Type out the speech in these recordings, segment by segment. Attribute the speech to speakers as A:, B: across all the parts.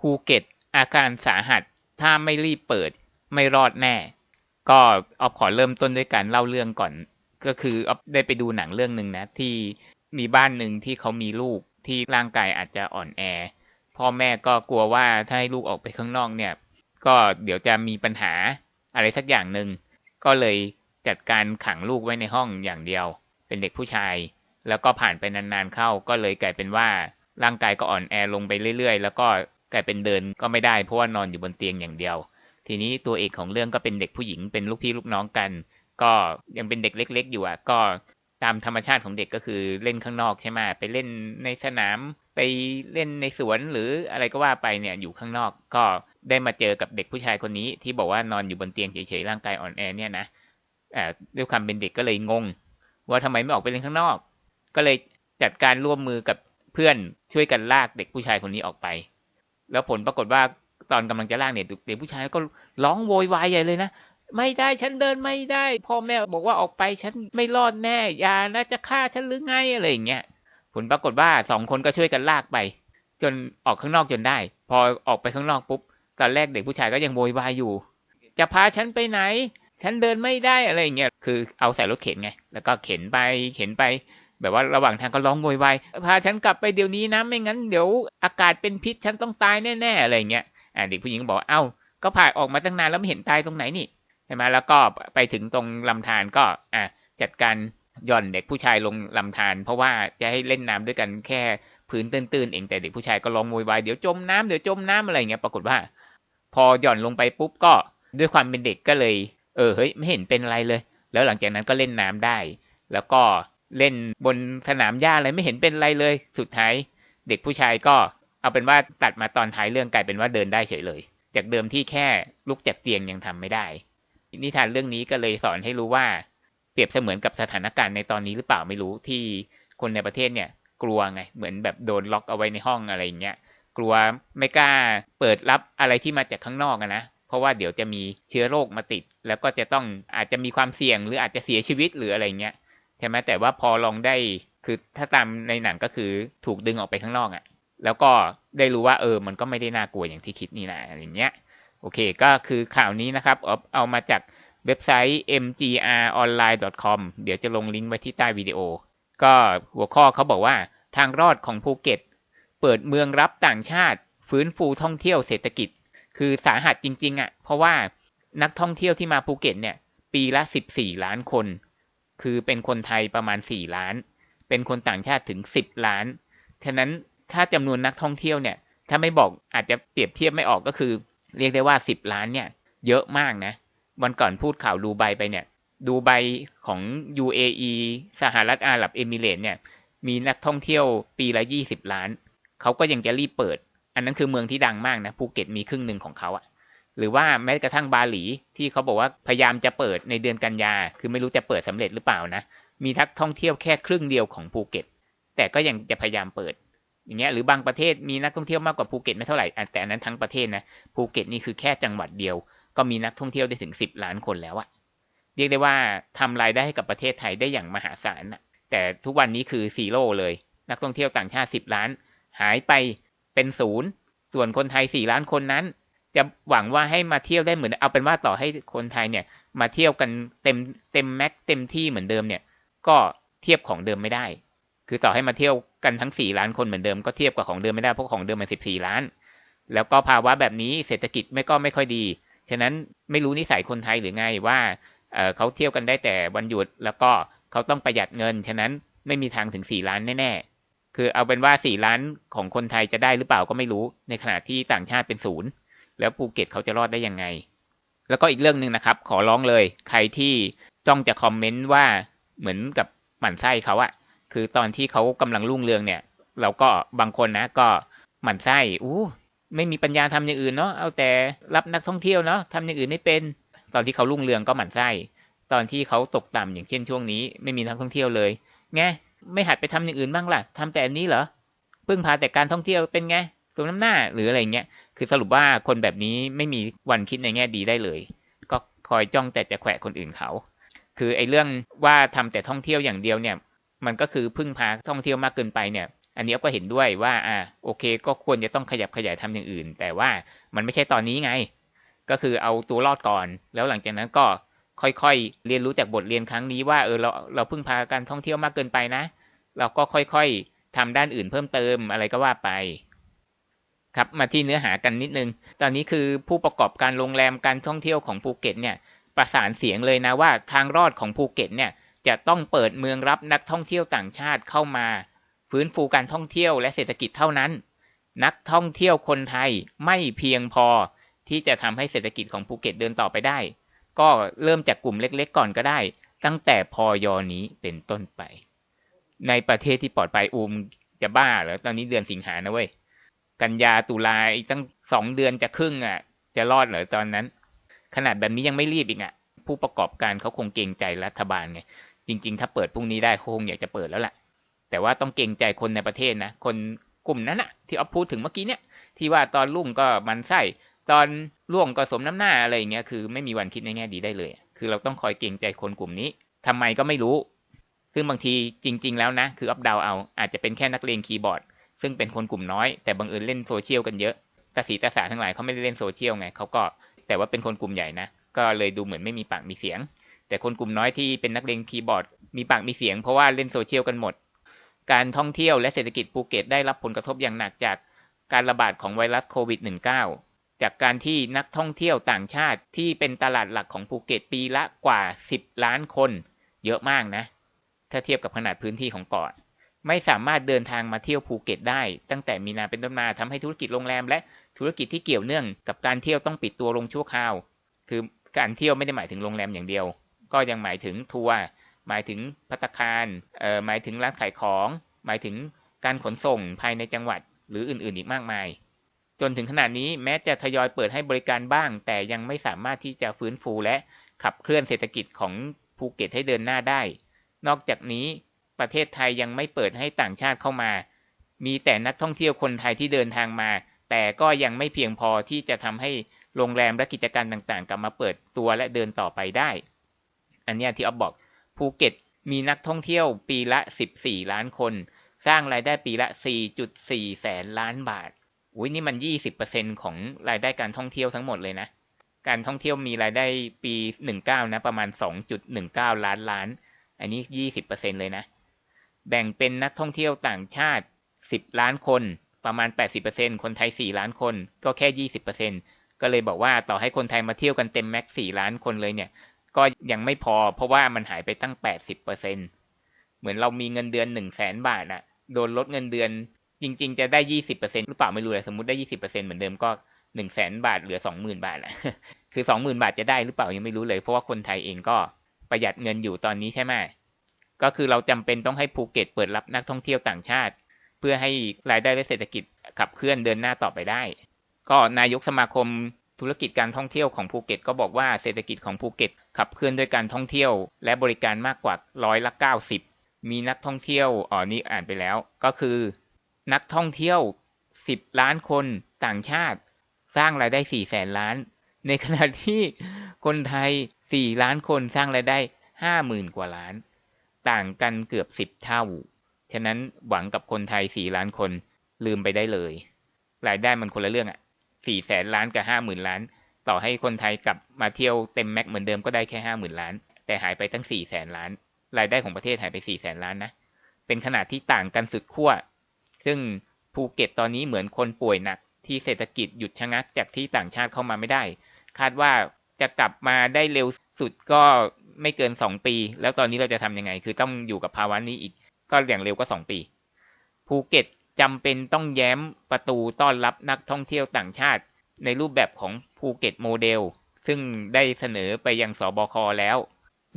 A: ภูเก็ต อาการสาหัส ถ้าไม่รีบเปิด ไม่รอดแน่ ก็ออฟขอเริ่มต้นด้วยการเล่าเรื่องก่อน ก็คือออฟได้ไปดูหนังเรื่องหนึ่งนะ ที่มีบ้านหนึ่งที่เขามีลูกที่ร่างกายอาจจะอ่อนแอ พ่อแม่ก็กลัวว่าถ้าให้ลูกออกไปข้างนอกเนี่ย ก็เดี๋ยวจะมีปัญหาอะไรสักอย่างหนึ่งก็เลยจัดการขังลูกไว้ในห้องอย่างเดียว เป็นเด็กผู้ชาย แล้วก็ผ่านไปนานๆเข้า ก็เลยกลายเป็นว่าร่างกายก็อ่อนแอลงไปเรื่อยๆ แล้วก็ กลายเป็นเดินก็ไม่ได้เพราะว่านอนอยู่บนเตียงอย่างเดียว ทีนี้ตัวเอกของเรื่องก็เป็นเด็กผู้หญิงเป็นลูกพี่ลูกน้องกัน ก็ยังเป็นเด็กเล็ก ๆ อยู่อะก็ตามธรรมชาติของเด็กก็คือเล่นข้างนอกใช่ไหมไปเล่นในสนามไปเล่นในสวนหรืออะไรก็ว่าไปเนี่ยอยู่ข้างนอกก็ได้มาเจอกับเด็กผู้ชายคนนี้ที่บอกว่านอนอยู่บนเตียงเฉยๆร่างกายอ่อนแอเนี่ยนะอ่าด้วยความเป็นเด็กก็เลยงง ว่าทำไมไม่ออกไปเล่นข้างนอก ก็เลยจัดการร่วมมือกับเพื่อนช่วยกันลากเด็กผู้ชายคนนี้ออกไป แล้วผลปรากฏว่าตอนกำลังจะลากเนี่ยเด็กผู้ชายก็ร้องโวยวายใหญ่เลยนะไม่ได้ฉันเดินไม่ได้ พ่อแม่บอกว่าออกไปฉันไม่รอดแน่ยานะจะฆ่าฉันหรือไงอะไรอย่างเงี้ยผลปรากฏว่าสองคนก็ช่วยกันลากไป จนออกข้างนอกจนได้ พอออกไปข้างนอกปุ๊บตอนแรกเด็กผู้ชายก็ยังโวยวายอยู่ จะพาฉันไปไหน ฉันเดินไม่ได้อะไรอย่างเงี้ยคือเอาใส่รถเข็นไง แล้วก็เข็นไปเข็นไป แบบว่าระหว่างทางก็ร้องโวยวายพาฉันกลับไปเดี๋ยวนี้นะไม่งั้นเดี๋ยวอากาศเป็นพิษฉันต้องตายแน่ๆอะไรเงี้ยอ่าเด็กผู้หญิงก็บอกเอ้าก็ผ่าออกมาตั้งนานแล้วไม่เห็นตายตรงไหนนี่ใช่ไหมแล้วก็ไปถึงตรงลำธารก็อะจัดการย่อนเด็กผู้ชายลงลำธารเพราะว่าจะให้เล่นน้ำด้วยกันแค่พื้นตื้นๆเองแต่เด็กผู้ชายก็ร้องโวยวายเดี๋ยวจมน้ำเดี๋ยวจมน้ำอะไรเงี้ยปรากฏว่า พอหย่อนลงไปปุ๊บก็ด้วยความเป็นเด็กก็เลย เออเฮ้ยไม่เห็นเป็นอะไรเลย แล้วหลังจากนั้นก็เล่นน้ำได้ แล้วก็ เล่นบนสนามหญ้าอะไรไม่เห็นเป็นไรเลย สุดท้ายเด็กผู้ชายก็เอาเป็นว่าตัดมาตอนท้ายเรื่องกลายเป็นว่าเดินได้เฉยเลย จากเดิมที่แค่ลุกจากเตียงยังทำไม่ได้ นิทานเรื่องนี้ก็เลยสอนให้รู้ว่า เปรียบเสมือนกับสถานการณ์ในตอนนี้หรือเปล่าไม่รู้ที่คนในประเทศเนี่ย กลัวไงเหมือนแบบโดนล็อกเอาไว้ในห้องอะไรอย่างเงี้ยกลัวไม่กล้าเปิดรับอะไรที่มาจากข้างนอกนะเพราะว่าเดี๋ยวจะมีเชื้อโรคมาติด แล้วก็จะต้องอาจจะมีความเสี่ยงหรืออาจจะเสียชีวิตหรืออะไรเงี้ย ใช่ไหมแต่ว่าพอลองได้คือถ้าตามในหนังก็คือถูกดึงออกไปข้างนอกอะ่ะ แล้วก็ได้รู้ว่าเออ มันก็ไม่ได้น่ากลัวอย่างที่คิดนี่นะอะไรเงี้ย โอเค ก็คือข่าวนี้นะครับเอาเอามาจากเว็บไซต์ mgronline.com เดี๋ยวจะลงลิงก์ไว้ที่ใต้วิดีโอ ก็หัวข้อเขาบอกว่าทางรอดของภูเก็ต เปิดเมืองรับต่างชาติ ฟื้นฟูท่องเที่ยวเศรษฐกิจ คือสาหัสจริง ๆอะ่ะ เพราะว่านักท่องเที่ยวที่มาภูเก็ตเนี่ย ปีละ 14 ล้านคน คือเป็นคนไทยประมาณ 4 ล้าน เป็นคนต่างชาติถึง 10 ล้าน ฉะนั้นถ้าจำนวนนักท่องเที่ยวเนี่ย ถ้าไม่บอกอาจจะเปรียบเทียบไม่ออกก็คือ เรียกได้ว่า 10 ล้านเนี่ย เยอะมากนะ วันก่อนพูดข่าวดูไบไปเนี่ย ดูไบของ UAE สหรัฐอาหรับเอมิเรตเนี่ย มีนักท่องเที่ยวปีละ 20 ล้าน เขาก็ยังจะรีบเปิด อันนั้นคือเมืองที่ดังมากนะ ภูเก็ตมีครึ่งหนึ่งของเขาอะ หรือว่าแม้กระทั่งบาหลีที่เขาบอกว่าพยายามจะเปิดในเดือนกันยา คือไม่รู้จะเปิดสำเร็จหรือเปล่านะมีนักท่องเที่ยวแค่ครึ่งเดียวของภูเก็ต แต่ก็ยังจะพยายามเปิด อย่างเงี้ยหรือบางประเทศมีนักท่องเที่ยวมากกว่าภูเก็ตไม่เท่าไหร่แต่อันนั้นทั้งประเทศนะภูเก็ตนี่คือแค่จังหวัดเดียว ก็มีนักท่องเที่ยวได้ถึง 10 ล้านคนแล้วอะเรียกได้ว่าทำรายได้ให้กับประเทศไทยได้อย่างมหาศาลนะแต่ทุกวันนี้คือซีโร่เลย นักท่องเที่ยวต่างชาติ 10 ล้าน หายไปเป็นศูนย์ส่วนคนไทย 4 ล้านคนนั้น จะหวังว่าให้มาเที่ยวได้เหมือน เอาเป็นว่าต่อให้คนไทยเนี่ย มาเที่ยวกันเต็มเต็มแม็กเต็มที่เหมือนเดิมเนี่ย ก็เทียบของเดิมไม่ได้ คือต่อให้มาเที่ยวกันทั้ง4ล้านคนเหมือนเดิมก็เทียบกับของเดิมไม่ได้เพราะของเดิมมัน14ล้าน แล้วก็ภาวะแบบนี้เศรษฐกิจไม่ก็ไม่ค่อยดี ฉะนั้นไม่รู้นิสัยคนไทยหรือไงว่าเขาเที่ยวกันได้แต่วันหยุดแล้วก็เขาต้องประหยัดเงิน ฉะนั้นไม่มีทางถึง4ล้านแน่ๆคือเอาเป็นว่า4ล้านของคนไทยจะได้หรือเปล่าก็ไม่รู้ในขณะที่ต่างชาติเป็นศูนย์ แล้วภูเก็ตเขาจะรอดได้ยังไง แล้วก็อีกเรื่องหนึ่งนะครับ ขอร้องเลย ใครที่จ้องจะคอมเมนต์ว่าเหมือนกับหมั่นไส้เขาอะคือตอนที่เขากำลังรุ่งเรืองเนี่ย เราก็บางคนนะ ก็หมั่นไส้อู้ไม่มีปัญญาทำอย่างอื่นเนาะเอาแต่รับนักท่องเที่ยวเนาะทำอย่างอื่นไม่เป็น ตอนที่เขารุ่งเรืองก็หมั่นไส้ตอนที่เขาตกต่ำอย่างเช่นช่วงนี้ไม่มีนักท่องเที่ยวเลยไงไม่หัดไปทำอย่างอื่นบ้างล่ะทำแต่อันนี้เหรอพึ่งพาแต่การท่องเที่ยวเป็นไง สมน้ำหน้าหรืออะไรเงี้ย คือสรุปว่าคนแบบนี้ไม่มีวันคิดในแง่ดีได้เลย ก็คอยจ้องแต่จะแขวะคนอื่นเขา คือไอ้เรื่องว่าทำแต่ท่องเที่ยวอย่างเดียวเนี่ย มันก็คือพึ่งพาท่องเที่ยวมากเกินไปเนี่ย อันนี้ก็เห็นด้วยว่า อ่า โอเค ก็ควรจะต้องขยับขยายทำอย่างอื่น แต่ว่ามันไม่ใช่ตอนนี้ไง ก็คือเอาตัวรอดก่อน แล้วหลังจากนั้นก็ค่อยๆ เรียนรู้จากบทเรียนครั้งนี้ว่า เออ เราเราพึ่งพาการท่องเที่ยวมากเกินไปนะ เราก็ค่อยๆทำด้านอื่นเพิ่มเติมอะไรก็ว่าไป ครับมาที่เนื้อหากันนิดนึง ตอนนี้คือผู้ประกอบการโรงแรมการท่องเที่ยวของภูเก็ตเนี่ยประสานเสียงเลยนะว่าทางรอดของภูเก็ตเนี่ยจะต้องเปิดเมืองรับนักท่องเที่ยวต่างชาติเข้ามา ฟื้นฟูการท่องเที่ยวและเศรษฐกิจเท่านั้น นักท่องเที่ยวคนไทยไม่เพียงพอที่จะทำให้เศรษฐกิจของภูเก็ตเดินต่อไปได้ ก็เริ่มจากกลุ่มเล็กๆ ก่อนก็ได้ ตั้งแต่พอยอนี้เป็นต้นไป ในประเทศที่ปลอดภัยอูมจะบ้าเหรอตอนนี้เดือนสิงหานะเว้ย กันยาตุลาอีกตั้งสองเดือนจะครึ่งอะ จะรอดเหรอตอนนั้น ขนาดแบบนี้ยังไม่รีบอีกอะ ผู้ประกอบการเขาคงเกรงใจรัฐบาลไง จริง ๆ ถ้าเปิดพรุ่งนี้ได้คงอยากจะเปิดแล้วแหละแต่ว่าต้องเกรงใจคนในประเทศนะ คนกลุ่มนั้นอะที่เอาพูดถึงเมื่อกี้เนี่ย ที่ว่าตอนรุ่งก็มันไส้ตอนร่วงก็สมน้ำหน้าอะไรอย่างเงี้ยคือไม่มีวันคิดในแง่ดีได้เลย คือเราต้องคอยเกรงใจคนกลุ่มนี้ทำไมก็ไม่รู้ ซึ่งบางทีจริง ๆ แล้วนะ คืออัพดาวเอาอาจจะเป็นแค่นักเลงคีย์บอร์ด ซึ่งเป็นคนกลุ่มน้อยแต่บังเอิญเล่นโซเชียลกันเยอะตาสีตาสาทั้งหลายเขาไม่ได้เล่นโซเชียลไงเขาก็แต่ว่าเป็นคนกลุ่มใหญ่นะก็เลยดูเหมือนไม่มีปากมีเสียง แต่คนกลุ่มน้อยที่เป็นนักเลงคีย์บอร์ด มีปากมีเสียงเพราะว่าเล่นโซเชียลกันหมด การท่องเที่ยวและเศรษฐกิจภูเก็ตได้รับผลกระทบอย่างหนักจากการระบาดของไวรัสโควิด -19 จากการที่นักท่องเที่ยวต่างชาติที่เป็นตลาดหลักของภูเก็ตปีละกว่า 10 ล้านคน เยอะมากนะ ถ้าเทียบกับขนาดพื้นที่ของเกาะ ไม่สามารถเดินทางมาเที่ยวภูเก็ตได้ตั้งแต่มีนาเป็นต้นมาทำให้ธุรกิจโรงแรมและธุรกิจที่เกี่ยวเนื่องกับการเที่ยวต้องปิดตัวลงชั่วคราว คือการเที่ยวไม่ได้หมายถึงโรงแรมอย่างเดียว ก็ยังหมายถึงทัวร์หมายถึงพัตคารเอ่อหมายถึงร้านขายของ หมายถึงการขนส่งภายในจังหวัดหรืออื่นๆ อีกมากมาย จนถึงขนาดนี้แม้จะทยอยเปิดให้บริการบ้าง แต่ยังไม่สามารถที่จะฟื้นฟูและขับเคลื่อนเศรษฐกิจของภูเก็ตให้เดินหน้าได้ นอกจากนี้ ประเทศไทยยังไม่เปิดให้ต่างชาติเข้ามา มีแต่นักท่องเที่ยวคนไทยที่เดินทางมา แต่ก็ยังไม่เพียงพอที่จะทำให้โรงแรมและกิจการต่างๆ กลับมาเปิดตัวและเดินต่อไปได้ อันนี้ที่อ๊อฟบอกภูเก็ตมีนักท่องเที่ยวปีละ 14 ล้านคน สร้างรายได้ปีละ 4.4 แสนล้านบาทอุ้ยนี่มัน 20%ของรายได้การท่องเที่ยวทั้งหมดเลยนะ การท่องเที่ยวมีรายได้ปี 19 นะ ประมาณ 2.19 ล้านล้าน อันนี้ 20%เลยนะ แบ่งเป็นนักท่องเที่ยวต่างชาติ 10 ล้านคน ประมาณ 80%คนไทย 4 ล้านคน ก็แค่ 20%ก็เลยบอกว่าต่อให้คนไทยมาเที่ยวกันเต็มแม็กซ์4ล้านคนเลยเนี่ย ก็ยังไม่พอ เพราะว่ามันหายไปตั้ง 80%เหมือนเรามีเงินเดือน 1 0 0 0 0แสนบาทอะโดนลดเงินเดือน จริง ๆ จะได้ 20%หรือเปล่าไม่รู้เลยสมมติได้ 20%เหมือนเดิมก็1 0 0แสนบาทเหลือ20,000บาทอะคือ20,000บาทจะได้หรือเปล่ายังไม่รู้เลย เพราะว่าคนไทยเองก็ประหยัดเงินอยู่ตอนนี้ใช่ไหม ก็คือเราจำเป็นต้องให้ภูเก็ตเปิดรับนักท่องเที่ยวต่างชาติ เพื่อให้รายได้และเศรษฐกิจขับเคลื่อนเดินหน้าต่อไปได้ ก็นายกสมาคมธุรกิจการท่องเที่ยวของภูเก็ตก็บอกว่าเศรษฐกิจของภูเก็ตขับเคลื่อนด้วยการท่องเที่ยว และบริการมากกว่าร้อยละ90 มีนักท่องเที่ยวอ๋อนี่อ่านไปแล้ว ก็คือ นักท่องเที่ยว 10 ล้านคนต่างชาติ สร้างรายได้4แสนล้าน ในขณะที่คนไทย 4 ล้านคนสร้างรายได้ 50,000 กว่าล้าน ต่างกันเกือบ10เท่า ฉะนั้นหวังกับคนไทย4ล้านคนลืมไปได้เลย รายได้มันคนละเรื่องอะสี่แสนล้านกับห้าหมื่นล้าน ต่อให้คนไทยกลับมาเที่ยวเต็มแม็กเหมือนเดิมก็ได้แค่ห้าหมื่นล้าน แต่หายไปตั้งสี่แสนล้าน รายได้ของประเทศหายไปสี่แสนล้านนะ เป็นขนาดที่ต่างกันสุดขั้ว ซึ่งภูเก็ตตอนนี้เหมือนคนป่วยหนักที่เศรษฐกิจหยุดชะงักจากที่ต่างชาติเข้ามาไม่ได้ คาดว่า จะกลับมาได้เร็วสุดก็ไม่เกินสองปี แล้วตอนนี้เราจะทำยังไง คือต้องอยู่กับภาวะนี้อีก ก็อย่างเร็วก็สองปี ภูเก็ตจำเป็นต้องแย้มประตูต้อนรับนักท่องเที่ยวต่างชาติ ในรูปแบบของภูเก็ตโมเดล ซึ่งได้เสนอไปยังสบคแล้ว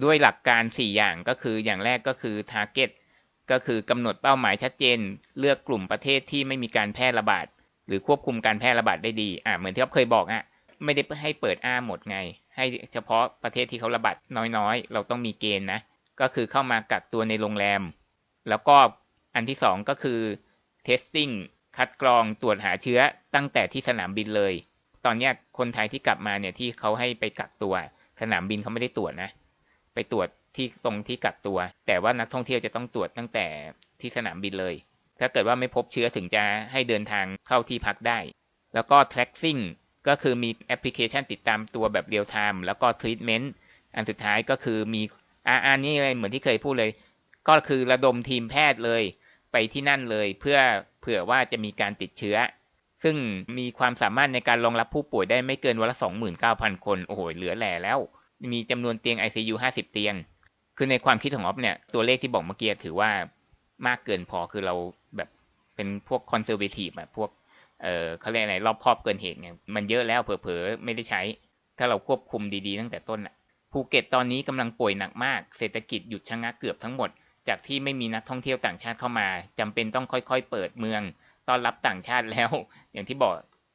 A: ด้วยหลักการ 4 อย่างก็คืออย่างแรกก็คือ Target ก็คือกำหนดเป้าหมายชัดเจน เลือกกลุ่มประเทศที่ไม่มีการแพร่ระบาด หรือควบคุมการแพร่ระบาดได้ดี อ่าเหมือนที่เขาเคยบอกอะ ไม่ได้ให้เปิดอ้าหมดไง ให้เฉพาะประเทศที่เขาระบาดน้อยๆ เราต้องมีเกณฑ์นะ ก็คือเข้ามากักตัวในโรงแรม แล้วก็อันที่สองก็คือ testing คัดกรองตรวจหาเชื้อตั้งแต่ที่สนามบินเลย ตอนนี้คนไทยที่กลับมาเนี่ยที่เขาให้ไปกักตัว สนามบินเขาไม่ได้ตรวจนะ ไปตรวจที่ตรงที่กักตัว แต่ว่านักท่องเที่ยวจะต้องตรวจตั้งแต่ที่สนามบินเลย ถ้าเกิดว่าไม่พบเชื้อถึงจะให้เดินทางเข้าที่พักได้ แล้วก็ tracking ก็คือมีแอปพลิเคชันติดตามตัวแบบเรียลไทม์แล้วก็ treatment อันสุดท้ายก็คือมีอาอันนี้เลยเหมือนที่เคยพูดเลย ก็คือระดมทีมแพทย์เลยไปที่นั่นเลยเพื่อเผื่อว่าจะมีการติดเชื้อ ซึ่งมีความสามารถในการรองรับผู้ป่วยได้ไม่เกินวันละ 29,000 คน โอ้โห เหลือแหล่แล้ว มีจำนวนเตียง ICU 50 เตียง คือในความคิดของออฟเนี่ย ตัวเลขที่บอกเมื่อกี้ถือว่ามากเกินพอคือเราแบบเป็นพวกคอนเซอร์เวทีฟแบบพวก เออเขาเรียกอะไรรอบครอบเกินเหตุไงมันเยอะแล้วเผลอๆไม่ได้ใช้ ถ้าเราควบคุมดีๆ ตั้งแต่ต้นอะภูเก็ตตอนนี้กำลังป่วยหนักมาก เศรษฐกิจหยุดชะงักเกือบทั้งหมด จากที่ไม่มีนักท่องเที่ยวต่างชาติเข้ามาจำเป็นต้องค่อยๆ เปิดเมืองต้อนรับต่างชาติแล้ว อย่างที่บอก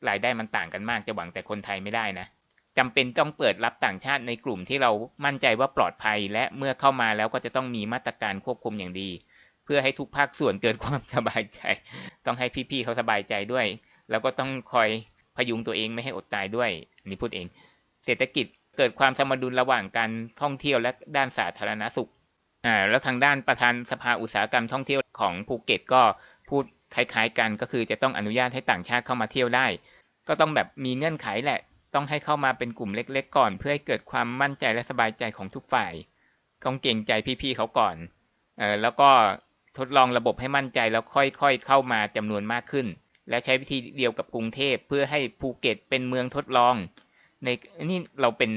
A: รายได้มันต่างกันมากจะหวังแต่คนไทยไม่ได้นะจำเป็นต้องเปิดรับต่างชาติในกลุ่มที่เรามั่นใจว่าปลอดภัย และเมื่อเข้ามาแล้วก็จะต้องมีมาตรการควบคุมอย่างดี เพื่อให้ทุกภาคส่วนเกิดความสบายใจ ต้องให้พี่ๆเขาสบายใจด้วย แล้วก็ต้องคอยพยุงตัวเองไม่ให้อดตายด้วยนนี้พูดเอง เศรษฐกิจเกิดความสมดุลระหว่างการท่องเที่ยวและด้านสาธารณสุขอ่าแล้วทางด้านประธานสภาอุตสาหกรรมท่องเที่ยวของภูเก็ตก็พูดคล้ายๆ กันก็คือจะต้องอนุญาตให้ต่างชาติเข้ามาเที่ยวได้ ก็ต้องแบบมีเงื่อนไขแหละ ต้องให้เข้ามาเป็นกลุ่มเล็ก ๆ ก่อน เพื่อให้เกิดความมั่นใจและสบายใจของทุกฝ่ายต้องเก่งใจพี่ๆเขาก่อนเออแล้วก็ทดลองระบบให้มั่นใจแล้วค่อยๆเข้ามาจำนวนมากขึ้น และใช้วิธีเดียวกับกรุงเทพเพื่อให้ภูเก็ตเป็นเมืองทดลอง ในนี่เราเป็น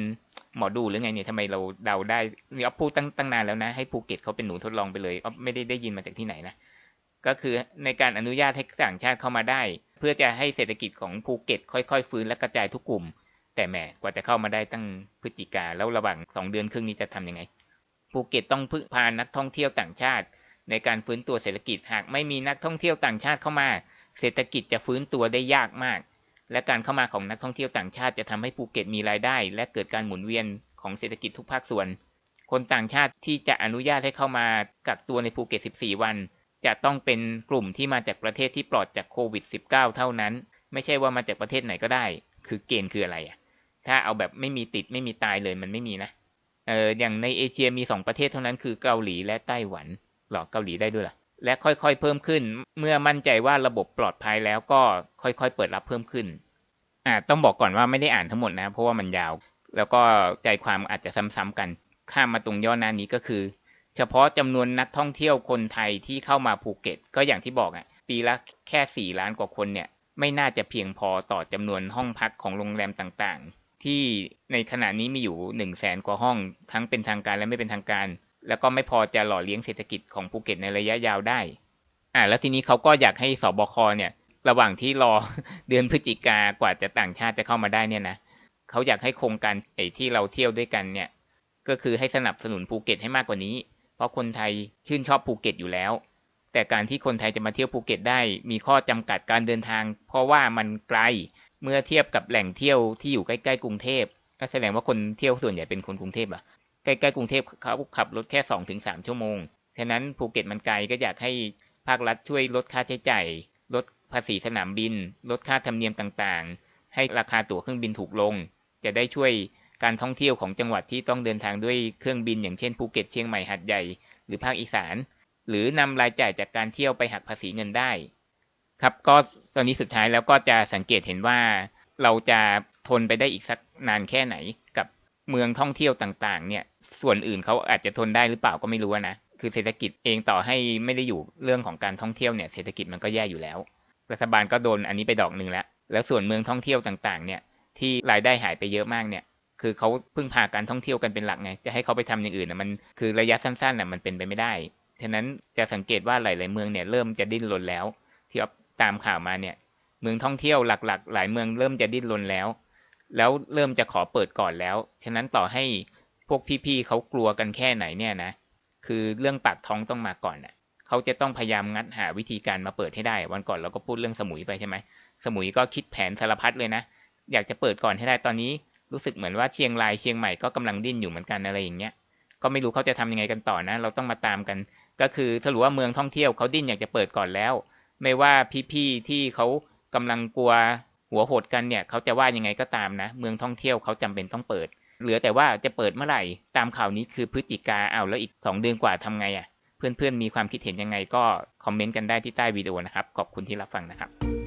A: หมอดูหรือไงเนี่ยทำไมเราเดาได้นี่อ๊อฟพูดตั้งตั้งนานแล้วนะให้ภูเก็ตเขาเป็นหนูทดลองไปเลยออฟไม่ได้ได้ยินมาจากที่ไหนนะก็คือในการอนุญาตให้ต่างชาติเข้ามาได้ เพื่อจะให้เศรษฐกิจของภูเก็ต ค่อยๆ ฟื้นและกระจายทุกกลุ่ม แต่แหมกว่าจะเข้ามาได้ตั้งพฤศจิกาแล้วระหว่างสองเดือนครึ่งนี้จะทํำยังไงภูเก็ตต้องพึ่งพานักท่องเที่ยวต่างชาติ ในการฟื้นตัวเศรษฐกิจหากไม่มีนักท่องเที่ยวต่างชาติเข้ามา เศรษฐกิจจะฟื้นตัวได้ยากมาก และการเข้ามาของนักท่องเที่ยวต่างชาติจะทำให้ภูเก็ตมีรายได้ และเกิดการหมุนเวียนของเศรษฐกิจทุกภาคส่วน คนต่างชาติที่จะอนุญาตให้เข้ามากักตัวในภูเก็ต 14 วัน จะต้องเป็นกลุ่มที่มาจากประเทศที่ปลอดจากโควิด -19 เท่านั้น ไม่ใช่ว่ามาจากประเทศไหนก็ได้ คือเกณฑ์คืออะไรอะถ้าเอาแบบไม่มีติดไม่มีตายเลยมันไม่มีนะเอออย่างในเอเชียมีสองประเทศเท่านั้นคือเกาหลีและไต้หวันหรอเกาหลีได้ด้วยล่ะ และค่อยๆเพิ่มขึ้น เมื่อมั่นใจว่าระบบปลอดภัยแล้วก็ค่อยๆเปิดรับเพิ่มขึ้นอ่าต้องบอกก่อนว่าไม่ได้อ่านทั้งหมดนะ เพราะว่ามันยาว แล้วก็ใจความอาจจะซ้ำๆกัน ข้ามมาตรงย่อหน้านี้ก็คือ เฉพาะจำนวนนักท่องเที่ยวคนไทยที่เข้ามาภูเก็ต ก็อย่างที่บอกอะ ปีละแค่สี่ล้านกว่าคนเนี่ย ไม่น่าจะเพียงพอต่อจำนวนห้องพักของโรงแรมต่างๆ ที่ในขณะนี้มีอยู่หนึ่งแสนกว่าห้องทั้งเป็นทางการและไม่เป็นทางการ แล้วก็ไม่พอจะหล่อเลี้ยงเศรษฐกิจของภูเก็ตในระยะยาวได้ อ่า แล้วทีนี้เขาก็อยากให้สบคเนี่ย ระหว่างที่รอเดือนพฤศจิกากว่าจะต่างชาติจะเข้ามาได้เนี่ยนะเขาอยากให้โครงการไอ้ที่เราเที่ยวด้วยกันเนี่ย ก็คือให้สนับสนุนภูเก็ตให้มากกว่านี้ เพราะคนไทยชื่นชอบภูเก็ตอยู่แล้ว แต่การที่คนไทยจะมาเที่ยวภูเก็ตได้ มีข้อจำกัดการเดินทาง เพราะว่ามันไกลเมื่อเทียบกับแหล่งเที่ยวที่อยู่ใกล้ๆกรุงเทพก็แสดงว่าคนเที่ยวส่วนใหญ่เป็นคนกรุงเทพอะ ใกล้ๆกรุงเทพเขาขับรถแค่สองถึงสามชั่วโมง ฉะนั้นภูเก็ตมันไกลก็อยากให้ภาครัฐช่วยลดค่าใช้จ่ายลดภาษีสนามบิน ลดค่าธรรมเนียมต่างๆ ให้ราคาตั๋วเครื่องบินถูกลง จะได้ช่วยการท่องเที่ยวของจังหวัดที่ต้องเดินทางด้วยเครื่องบิน อย่างเช่นภูเก็ตเชียงใหม่หัดใหญ่หรือภาคอีสาน หรือนำรายจ่ายจากการเที่ยวไปหักภาษีเงินได้ ครับก็ตอนนี้สุดท้ายแล้วก็จะสังเกตเห็นว่า เราจะทนไปได้อีกสักนานแค่ไหนกับ เมืองท่องเที่ยวต่างๆ เนี่ย ส่วนอื่นเขาอาจจะทนได้หรือเปล่าก็ไม่รู้นะ คือเศรษฐกิจเองต่อให้ไม่ได้อยู่เรื่องของการท่องเที่ยวเนี่ย เศรษฐกิจมันก็แย่อยู่แล้ว รัฐบาลก็โดนอันนี้ไปดอกหนึ่งแล้ว แล้วส่วนเมืองท่องเที่ยวต่างๆ เนี่ย ที่รายได้หายไปเยอะมากเนี่ย คือเขาพึ่งพาการท่องเที่ยวกันเป็นหลักไง จะให้เขาไปทำอย่างอื่นนะมัน คือระยะสั้นๆน่ะมันเป็นไปไม่ได้ ฉะนั้นจะสังเกตว่าหลายๆเมืองเนี่ยเริ่มจะดิ้นรนแล้ว ที่ตามข่าวมาเนี่ย เมืองท่องเที่ยวหลัก ๆ หลายเมืองเริ่มจะดิ้นรนแล้ว แล้วเริ่มจะขอเปิดก่อนแล้ว ฉะนั้นต่อให้พวกพี่ๆเขากลัวกันแค่ไหนเนี่ยนะ คือเรื่องปากท้องต้องมาก่อนน่ะ เขาจะต้องพยายามงัดหาวิธีการมาเปิดให้ได้ วันก่อนเราก็พูดเรื่องสมุยไปใช่ไหม สมุยก็คิดแผนสารพัดเลยนะ อยากจะเปิดก่อนให้ได้ ตอนนี้รู้สึกเหมือนว่าเชียงรายเชียงใหม่ก็กำลังดิ้นอยู่เหมือนกันอะไรอย่างเงี้ย ก็ไม่รู้เขาจะทำยังไงกันต่อนะ เราต้องมาตามกัน ก็คือถ้ารู้ว่าเมืองท่องเที่ยวเขาดิ้นอยากจะเปิดก่อนแล้ว ไม่ว่าพี่ๆที่เขากำลังกลัว หัวโหดกันเนี่ยเขาจะว่ายังไงก็ตามนะ เมืองท่องเที่ยวเขาจำเป็นต้องเปิด เหลือแต่ว่าจะเปิดเมื่อไหร่ ตามข่าวนี้คือพฤศจิกาเอาแล้วอีกสองเดือนกว่าทำไงอะ่ะ เพื่อนๆมีความคิดเห็นยังไงก็คอมเมนต์กันได้ที่ใต้วิดีโอนะครับ ขอบคุณที่รับฟังนะครับ